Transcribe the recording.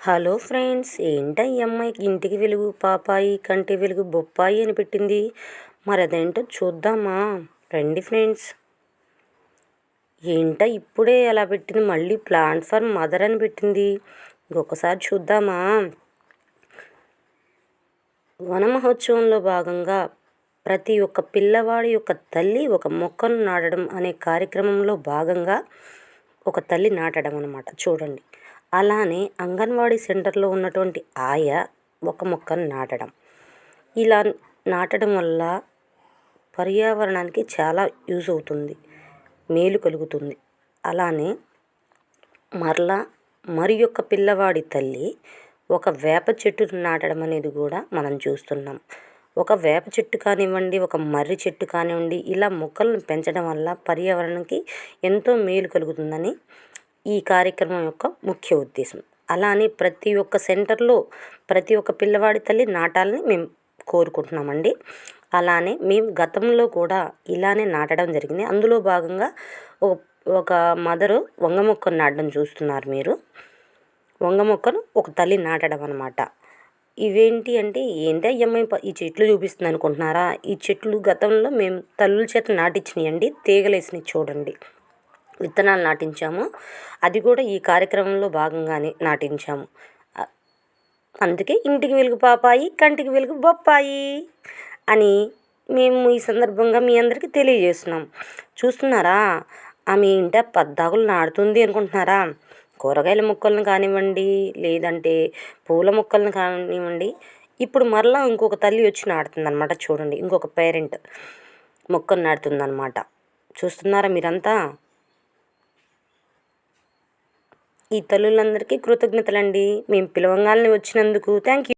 Hello friends ఏంటా ఈ అమ్మాయికి ఇంటికి వెలుగు పాపాయి కంటి వెలుగు బొప్పాయి అని పెట్టింది. మరి అదేంటో చూద్దామా? రండి ఫ్రెండ్స్. ఏంటా ఇప్పుడే అలా పెట్టింది? మళ్ళీ ప్లాట్ఫామ్ మదర్ అని పెట్టింది. ఇంకొకసారి చూద్దామా? వన మహోత్సవంలో భాగంగా ప్రతి ఒక్క పిల్లవాడి యొక్క తల్లి ఒక మొక్కను నాటడం అనే కార్యక్రమంలో భాగంగా ఒక తల్లి నాటడం అనమాట చూడండి. అలానే అంగన్వాడీ సెంటర్లో ఉన్నటువంటి ఆయ ఒక మొక్కను నాటడం. ఇలా నాటడం వల్ల పర్యావరణానికి చాలా యూజ్ అవుతుంది మేలు కలుగుతుంది. అలానే మరలా మరి యొక్క పిల్లవాడి తల్లి ఒక వేప చెట్టును నాటడం అనేది కూడా మనం చూస్తున్నాం. ఒక వేప చెట్టు కానివ్వండి ఒక మర్రి చెట్టు కానివ్వండి ఇలా మొక్కలను పెంచడం వల్ల పర్యావరణానికి ఎంతో మేలు కలుగుతుందని ఈ కార్యక్రమం యొక్క ముఖ్య ఉద్దేశం. అలానే ప్రతి ఒక్క సెంటర్లో ప్రతి ఒక్క పిల్లవాడి తల్లి నాటాలని మేము కోరుకుంటున్నామండి. అలానే మేము గతంలో కూడా ఇలానే నాటడం జరిగింది. అందులో భాగంగా ఒక ఒక మదరు వంగ మొక్కను నాటడం చూస్తున్నారు మీరు. వంగ మొక్కను ఒక తల్లి నాటడం అనమాట ఇవేంటి అంటే ఏంటి అమ్మాయి ఈ చెట్లు చూపిస్తుంది అనుకుంటున్నారా? ఈ చెట్లు గతంలో మేము తల్లుల చేత నాటించినాయి అండి తీగలేసినాయి చూడండి. విత్తనాలు నాటించాము. అది కూడా ఈ కార్యక్రమంలో భాగంగానే నాటించాము. అందుకే ఇంటికి వెలుగు పాపాయి కంటికి వెలుగు బొప్పాయి అని మేము ఈ సందర్భంగా మీ అందరికీ తెలియజేస్తున్నాం. చూస్తున్నారా? ఆమె ఇంట పద్దాకులు నాడుతుంది అనుకుంటున్నారా? కూరగాయల మొక్కలను కానివ్వండి లేదంటే పూల మొక్కలను కానివ్వండి. ఇప్పుడు మరలా ఇంకొక తల్లి వచ్చి నాడుతుందనమాట చూడండి. ఇంకొక పేరెంట్ మొక్కను నాడుతుందనమాట చూస్తున్నారా మీరంతా? ఈ తల్లులందరికీ కృతజ్ఞతలండి. మేము పిలవంగాలని వచ్చినందుకు థ్యాంక్ యూ